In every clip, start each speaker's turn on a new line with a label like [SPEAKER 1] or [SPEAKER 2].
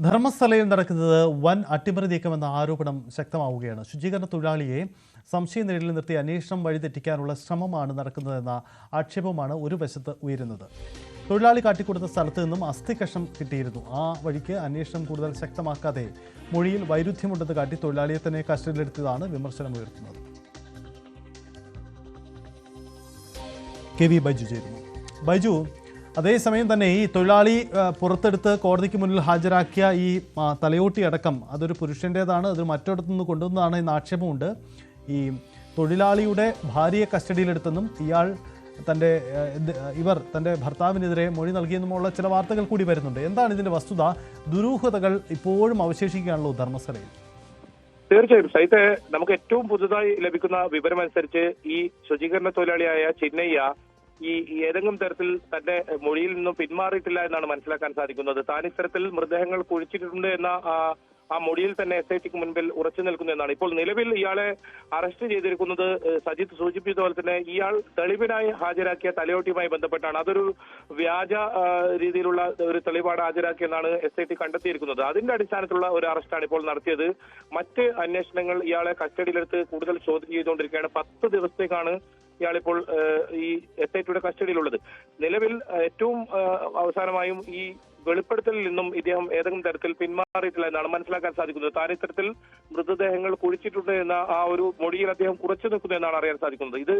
[SPEAKER 1] ധർമ്മസ്ഥലയിൽ നടക്കുന്നത് വൻ അട്ടിമറി നീക്കമെന്ന ആരോപണം ശക്തമാവുകയാണ്. ശുചീകരണ തൊഴിലാളിയെ സംശയ നിഴലിൽ നിർത്തി അന്വേഷണം വഴിതെറ്റിക്കാനുള്ള ശ്രമമാണ് നടക്കുന്നതെന്ന ആക്ഷേപമാണ് ഒരു വശത്ത് ഉയരുന്നത്. തൊഴിലാളി കാട്ടിക്കൊടുത്ത സ്ഥലത്ത് നിന്നും അസ്ഥികഷം കിട്ടിയിരുന്നു. ആ വഴിക്ക് അന്വേഷണം കൂടുതൽ ശക്തമാക്കാതെ മൊഴിയിൽ വൈരുദ്ധ്യമുണ്ടെന്ന് കാട്ടി തൊഴിലാളിയെ തന്നെ കസ്റ്റഡിയിലെടുത്തതാണ് വിമർശനമുയർത്തുന്നത്. കെ വി ബൈജു ചേരുന്നു. ബൈജു അതേസമയം തന്നെ ഈ തൊഴിലാളി പുറത്തെടുത്ത് കോടതിക്ക് മുന്നിൽ ഹാജരാക്കിയ ഈ തലയോട്ടി അടക്കം അതൊരു പുരുഷന്റേതാണ് അത് മറ്റൊരിടത്തു നിന്ന് കൊണ്ടുവന്നതാണ് എന്ന ആക്ഷേപമുണ്ട്. ഈ തൊഴിലാളിയുടെ ഭാര്യയെ കസ്റ്റഡിയിലെടുത്തെന്നും ഇയാൾ തന്റെ ഇവർ തന്റെ ഭർത്താവിനെതിരെ മൊഴി നൽകിയെന്നുമുള്ള ചില വാർത്തകൾ കൂടി വരുന്നുണ്ട്. എന്താണ് ഇതിന്റെ വസ്തുത? ദുരൂഹതകൾ ഇപ്പോഴും അവശേഷിക്കുകയാണല്ലോ ധർമ്മസ്ഥലയിൽ
[SPEAKER 2] തീർച്ചയായും സൈത്ത് നമുക്ക് ഏറ്റവും പുതുതായി ലഭിക്കുന്ന വിവരമനുസരിച്ച് ഈ ശുചീകരണ തൊഴിലാളിയായ ചിന്നയ്യ ഈ ഏതെങ്കിലും തരത്തിൽ തന്റെ മൊഴിയിൽ നിന്നും പിന്മാറിയിട്ടില്ല എന്നാണ് മനസ്സിലാക്കാൻ സാധിക്കുന്നത്. താൻ ഇത്തരത്തിൽ മൃതദേഹങ്ങൾ കുഴിച്ചിട്ടുണ്ട് എന്ന ആ, മൊഴിയിൽ തന്നെ എസ് ഐ ടിക്ക് മുൻപിൽ ഉറച്ചു നിൽക്കുന്നു എന്നാണ്. ഇപ്പോൾ നിലവിൽ ഇയാളെ അറസ്റ്റ് ചെയ്തിരിക്കുന്നത് സജിത്ത് സൂചിപ്പിച്ച പോലെ തന്നെ ഇയാൾ തെളിവിനായി ഹാജരാക്കിയ തലയോട്ടിയുമായി ബന്ധപ്പെട്ടാണ്. അതൊരു വ്യാജ രീതിയിലുള്ള ഒരു തെളിവാണ് ഹാജരാക്കിയെന്നാണ് എസ് ഐ ടി കണ്ടെത്തിയിരിക്കുന്നത്. അതിന്റെ അടിസ്ഥാനത്തിലുള്ള ഒരു അറസ്റ്റാണ് ഇപ്പോൾ നടത്തിയത്. മറ്റ് അന്വേഷണങ്ങൾ ഇയാളെ കസ്റ്റഡിയിലെടുത്ത് കൂടുതൽ ചോദ്യം ചെയ്തുകൊണ്ടിരിക്കുകയാണ്. പത്ത് ദിവസത്തേക്കാണ് ഇയാളിപ്പോൾ ഈ എസ്ഐ ടിയുടെ കസ്റ്റഡിയിലുള്ളത് നിലവിൽ ഏറ്റവും അവസാനമായും ഈ വെളിപ്പെടുത്തലിൽ നിന്നും ഇദ്ദേഹം ഏതെങ്കിലും തരത്തിൽ പിന്മാറിയിട്ടില്ല എന്നാണ് മനസ്സിലാക്കാൻ സാധിക്കുന്നത്. താൻ ഇത്തരത്തിൽ മൃതദേഹങ്ങൾ കുഴിച്ചിട്ടുണ്ട് എന്ന ആ ഒരു മൊഴിയിൽ അദ്ദേഹം കുറച്ചു നിൽക്കുന്നു എന്നാണ് അറിയാൻ സാധിക്കുന്നത്. ഇത്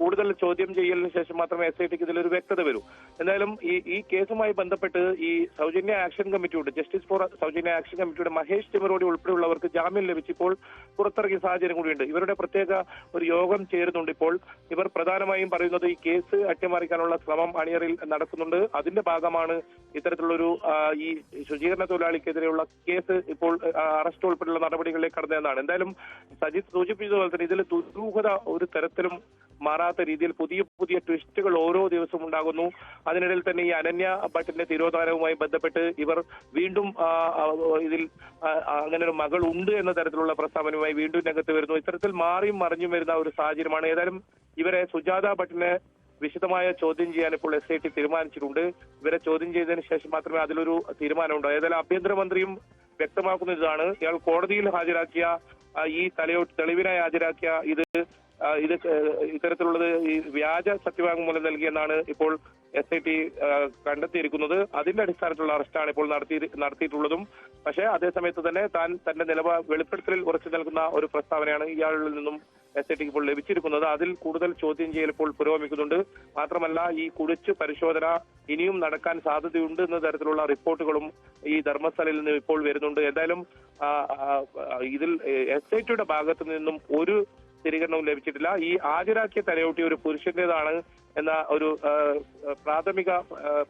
[SPEAKER 2] കൂടുതൽ ചോദ്യം ചെയ്യലിന് ശേഷം മാത്രമേ എസ് ഐ ടിക്ക് ഇതിലൊരു വ്യക്തത വരൂ. എന്തായാലും ഈ ഈ കേസുമായി ബന്ധപ്പെട്ട് ഈ സൗജന്യ ആക്ഷൻ കമ്മിറ്റിയുടെ ജസ്റ്റിസ് ഫോർ സൗജന്യ ആക്ഷൻ കമ്മിറ്റിയുടെ മഹേഷ് തിമറോടി ഉൾപ്പെടെയുള്ളവർക്ക് ജാമ്യം ലഭിച്ചിപ്പോൾ പുറത്തിറങ്ങിയ സാഹചര്യം കൂടിയുണ്ട്. ഇവരുടെ പ്രത്യേക ഒരു യോഗം ചേരുന്നുണ്ട് ഇപ്പോൾ. ഇവർ പ്രധാനമായും പറയുന്നത് ഈ കേസ് അട്ടിമറിക്കാനുള്ള ശ്രമം അണിയറിൽ നടക്കുന്നുണ്ട്. അതിന്റെ ഭാഗമാണ് ഇത്തരത്തിലുള്ളൊരു ആ, ഈ ശുചീകരണ തൊഴിലാളിക്കെതിരെയുള്ള കേസ് ഇപ്പോൾ അറസ്റ്റ് ഉൾപ്പെടെയുള്ള നടപടികളിലേക്ക് കടന്നതെന്നാണ് എന്തായാലും സജിത് സൂചിപ്പിച്ചതുപോലെ തന്നെ ഇതിൽ ദുരൂഹത ഒരു തരത്തിലും മാറാത്ത രീതിയിൽ പുതിയ പുതിയ ട്വിസ്റ്റുകൾ ഓരോ ദിവസവും ഉണ്ടാകുന്നു. അതിനിടയിൽ തന്നെ ഈ അനന്യ ഭട്ടിന്റെ തിരോധാനവുമായി ബന്ധപ്പെട്ട് ഇവർ വീണ്ടും ഇതിൽ അങ്ങനെ ഒരു മകൾ ഉണ്ട് എന്ന തരത്തിലുള്ള പ്രസ്താവനയുമായി വീണ്ടും രംഗത്ത് വരുന്നു. ഇത്തരത്തിൽ മാറിയും മറിഞ്ഞും വരുന്ന ഒരു സാഹചര്യമാണ്. ഏതായാലും ഇവരെ സുജാത ഭട്ടിനെ വിശദമായ ചോദ്യം ചെയ്യാൻ ഇപ്പോൾ എസ് ഐ ടി തീരുമാനിച്ചിട്ടുണ്ട്. ഇവരെ ചോദ്യം ചെയ്തതിന് ശേഷം മാത്രമേ അതിലൊരു തീരുമാനമുണ്ടോ ഏതായാലും ആഭ്യന്തരമന്ത്രിയും വ്യക്തമാക്കുന്ന ഇതാണ് ഇയാൾ കോടതിയിൽ ഹാജരാക്കിയ ഈ തലയോ തെളിവിനായി ഹാജരാക്കിയ ഇത് ഇത് ഇത്തരത്തിലുള്ളത് ഈ വ്യാജ സത്യവാങ്മൂലം നൽകിയെന്നാണ് ഇപ്പോൾ എസ് ഐ ടി കണ്ടെത്തിയിരിക്കുന്നത്. അതിന്റെ അടിസ്ഥാനത്തിലുള്ള അറസ്റ്റാണ് ഇപ്പോൾ നടത്തി നടത്തിയിട്ടുള്ളതും. പക്ഷേ അതേസമയത്ത് തന്നെ താൻ തന്റെ നിലപാട് വെളിപ്പെടുത്തലിൽ ഉറച്ചു നൽകുന്ന ഒരു പ്രസ്താവനയാണ് ഇയാളിൽ നിന്നും എസ് ഇപ്പോൾ ലഭിച്ചിരിക്കുന്നത്. അതിൽ കൂടുതൽ ചോദ്യം ചെയ്യൽ ഇപ്പോൾ പുരോഗമിക്കുന്നുണ്ട്. മാത്രമല്ല ഈ കുടിച്ച് പരിശോധന ഇനിയും നടക്കാൻ സാധ്യതയുണ്ട് എന്ന തരത്തിലുള്ള റിപ്പോർട്ടുകളും ഈ ധർമ്മസ്ഥലയിൽ നിന്ന് ഇപ്പോൾ വരുന്നുണ്ട്. എന്തായാലും ഇതിൽ എസ് ഐ ടിയുടെ ഭാഗത്തു നിന്നും ഒരു സ്ഥിരീകരണവും ലഭിച്ചിട്ടില്ല. ഈ ഹാജരാക്കിയ തലയോട്ടി ഒരു പുരുഷന്റേതാണ് എന്ന ഒരു പ്രാഥമിക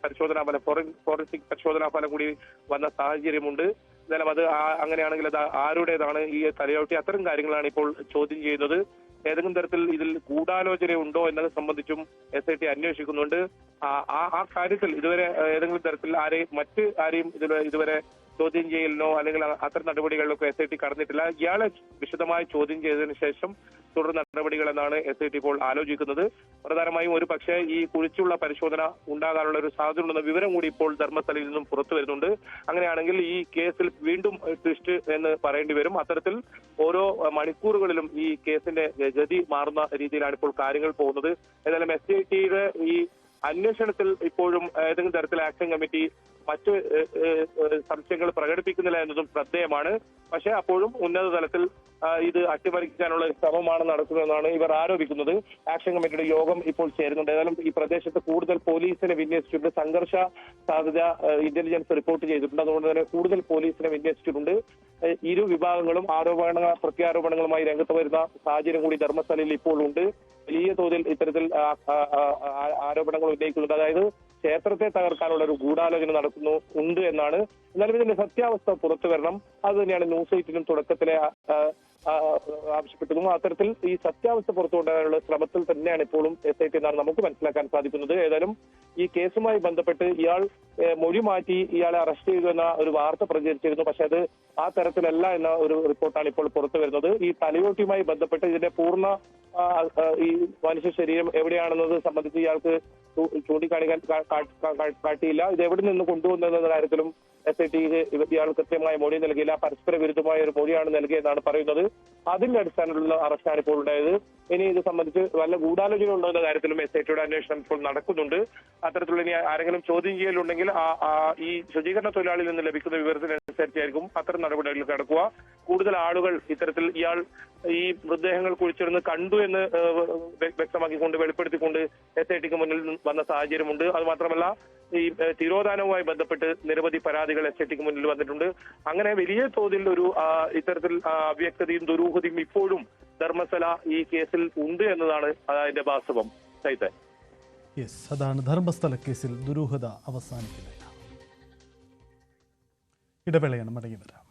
[SPEAKER 2] പരിശോധനാ ഫലം ഫോറൻസിക് പരിശോധനാ ഫലം കൂടി വന്ന സാഹചര്യമുണ്ട്. എന്തായാലും അത് അങ്ങനെയാണെങ്കിൽ അത് ആരുടേതാണ് ഈ തലയോട്ടി? അത്തരം കാര്യങ്ങളാണ് ഇപ്പോൾ ചോദ്യം ചെയ്യുന്നത്. ഏതെങ്കിലും തരത്തിൽ ഇതിൽ ഗൂഢാലോചനയുണ്ടോ എന്നത് സംബന്ധിച്ചും എസ് ഐ ടി അന്വേഷിക്കുന്നുണ്ട്. ആ കാര്യത്തിൽ ഇതുവരെ ഏതെങ്കിലും തരത്തിൽ ആരെയും മറ്റ് ആരെയും ഇതുവരെ ചോദ്യം ചെയ്യലിനോ അല്ലെങ്കിൽ അത്തരം നടപടികളിലൊക്കെ എസ് ഐ ടി കടന്നിട്ടില്ല. ഇയാളെ വിശദമായി ചോദ്യം ചെയ്തതിനു ശേഷം തുടർ നടപടികൾ എന്നാണ് എസ് ഐ ടി ഇപ്പോൾ ആലോചിക്കുന്നത്. പ്രധാനമായും ഒരു പക്ഷേ ഈ കുഴിച്ചുള്ള പരിശോധന ഉണ്ടാകാനുള്ള ഒരു സാധ്യത ഉണ്ടെന്ന വിവരം കൂടി ഇപ്പോൾ ധർമ്മസ്ഥലയിൽ നിന്നും പുറത്തു വരുന്നുണ്ട്. അങ്ങനെയാണെങ്കിൽ ഈ കേസിൽ വീണ്ടും ട്വിസ്റ്റ് എന്ന് പറയേണ്ടി വരും. അത്തരത്തിൽ ഓരോ മണിക്കൂറുകളിലും ഈ കേസിന്റെ ഗതി മാറുന്ന രീതിയിലാണ് ഇപ്പോൾ കാര്യങ്ങൾ പോകുന്നത്. ഏതായാലും എസ് ഐ ടിയുടെ ഈ അന്വേഷണത്തിൽ ഇപ്പോഴും ഏതെങ്കിലും തരത്തിൽ ആക്ഷൻ കമ്മിറ്റി മറ്റ് സംശയങ്ങൾ പ്രകടിപ്പിക്കുന്നില്ല എന്നതും ശ്രദ്ധേയമാണ്. പക്ഷേ അപ്പോഴും ഉന്നത തലത്തിൽ ഇത് അട്ടിമറിക്കാനുള്ള ശ്രമമാണ് നടക്കുന്നതെന്നാണ് ഇവർ ആരോപിക്കുന്നത്. ആക്ഷൻ കമ്മിറ്റിയുടെ യോഗം ഇപ്പോൾ ചേരുന്നുണ്ട്. ഏതായാലും ഈ പ്രദേശത്ത് കൂടുതൽ പോലീസിനെ വിന്യസിച്ചിട്ടുണ്ട്. സംഘർഷ സാധ്യത ഇന്റലിജൻസ് റിപ്പോർട്ട് ചെയ്തിട്ടുണ്ട്. അതുകൊണ്ട് തന്നെ കൂടുതൽ പോലീസിനെ വിന്യസിച്ചിട്ടുണ്ട്. ഇരു വിഭാഗങ്ങളും ആരോപണ പ്രത്യാരോപണങ്ങളുമായി രംഗത്ത് വരുന്ന സാഹചര്യം കൂടി ധർമ്മസ്ഥലയിൽ ഇപ്പോൾ ഉണ്ട്. വലിയ തോതിൽ ഇത്തരത്തിൽ ആരോപണങ്ങൾ ഉന്നയിക്കുന്നുണ്ട്. അതായത് ക്ഷേത്രത്തെ തകർക്കാനുള്ള ഒരു ഗൂഢാലോചന നടക്കുന്നു ഉണ്ട് എന്നാണ്. എന്നാലും ഇതിന്റെ സത്യാവസ്ഥ പുറത്തു വരണം അത് തന്നെയാണ് ന്യൂസ് എയ്റ്റിനും തുടക്കത്തിലെ ആ, ആ, ആ, ആവശ്യപ്പെട്ടതും അത്തരത്തിൽ ഈ സത്യാവസ്ഥ പുറത്തുകൊണ്ടുവരാനുള്ള ശ്രമത്തിൽ തന്നെയാണ് ഇപ്പോഴും എസ് ഐ ടി എന്നാണ് നമുക്ക് മനസ്സിലാക്കാൻ സാധിക്കുന്നത്. ഏതായാലും ഈ കേസുമായി ബന്ധപ്പെട്ട് ഇയാൾ മൊഴി മാറ്റി ഇയാളെ അറസ്റ്റ് ചെയ്തു എന്ന ഒരു വാർത്ത പ്രചരിച്ചിരുന്നു. പക്ഷെ അത് ആ തരത്തിലല്ല എന്ന ഒരു റിപ്പോർട്ടാണ് ഇപ്പോൾ പുറത്തു വരുന്നത്. ഈ തലയോട്ടിയുമായി ബന്ധപ്പെട്ട് ഇതിന്റെ പൂർണ ഈ മനുഷ്യ ശരീരം എവിടെയാണെന്നത് സംബന്ധിച്ച് ഇയാൾക്ക് ചൂണ്ടിക്കാണിക്കാൻ കാട്ടിയില്ല. ഇത് എവിടെ നിന്ന് കൊണ്ടുവന്നതെന്ന കാര്യത്തിലും എസ് ഐ ടിക്ക് ഇയാൾ കൃത്യമായ മൊഴി നൽകിയില്ല പരസ്പര വിരുദ്ധമായ ഒരു മൊഴിയാണ് നൽകിയതെന്നാണ് പറയുന്നത്. അതിന്റെ അടിസ്ഥാനത്തിലുള്ള അറസ്റ്റാണ് ഇപ്പോൾ ഉണ്ടായത്. ഇനി ഇത് സംബന്ധിച്ച് വല്ല ഗൂഢാലോചന ഉണ്ടോ എന്ന കാര്യത്തിലും എസ് ഐ ടിയുടെ അന്വേഷണം ഇപ്പോൾ നടക്കുന്നുണ്ട്. അത്തരത്തിലുള്ള ഇനി ആരെങ്കിലും ചോദ്യം ചെയ്യലുണ്ടെങ്കിൽ ആ ഈ ശുചീകരണ തൊഴിലാളിയിൽ നിന്ന് ലഭിക്കുന്ന വിവരത്തിനനുസരിച്ചായിരിക്കും അത്തരം നടപടികളിൽ കടക്കുക. കൂടുതൽ ആളുകൾ ഇത്തരത്തിൽ ഇയാൾ ഈ മൃതദേഹങ്ങൾ കുഴിച്ചിരുന്ന് കണ്ടു എന്ന് വ്യക്തമാക്കിക്കൊണ്ട് വെളിപ്പെടുത്തിക്കൊണ്ട് എസ് ഐ ടിക്ക് മുന്നിൽ വന്ന സാഹചര്യമുണ്ട്. അതുമാത്രമല്ല ഈ തിരോധാനവുമായി ബന്ധപ്പെട്ട് നിരവധി പരാതികൾ എസ് ഐ ടിക്ക് മുന്നിൽ വന്നിട്ടുണ്ട്. അങ്ങനെ വലിയ തോതിൽ ഒരു ഇത്തരത്തിൽ അവ്യക്തതയും ദുരൂഹതയും ഇപ്പോഴും ധർമ്മസ്ഥല ഈ കേസിൽ ഉണ്ട് എന്നതാണ് അതിന്റെ വാസ്തവം. സൈത്തെ
[SPEAKER 1] യെസ് അതാണ് ധർമ്മസ്ഥല കേസിൽ ദുരൂഹത അവസാനിക്കുന്നില്ല ഇടവേളയാണ് മടങ്ങി വരാം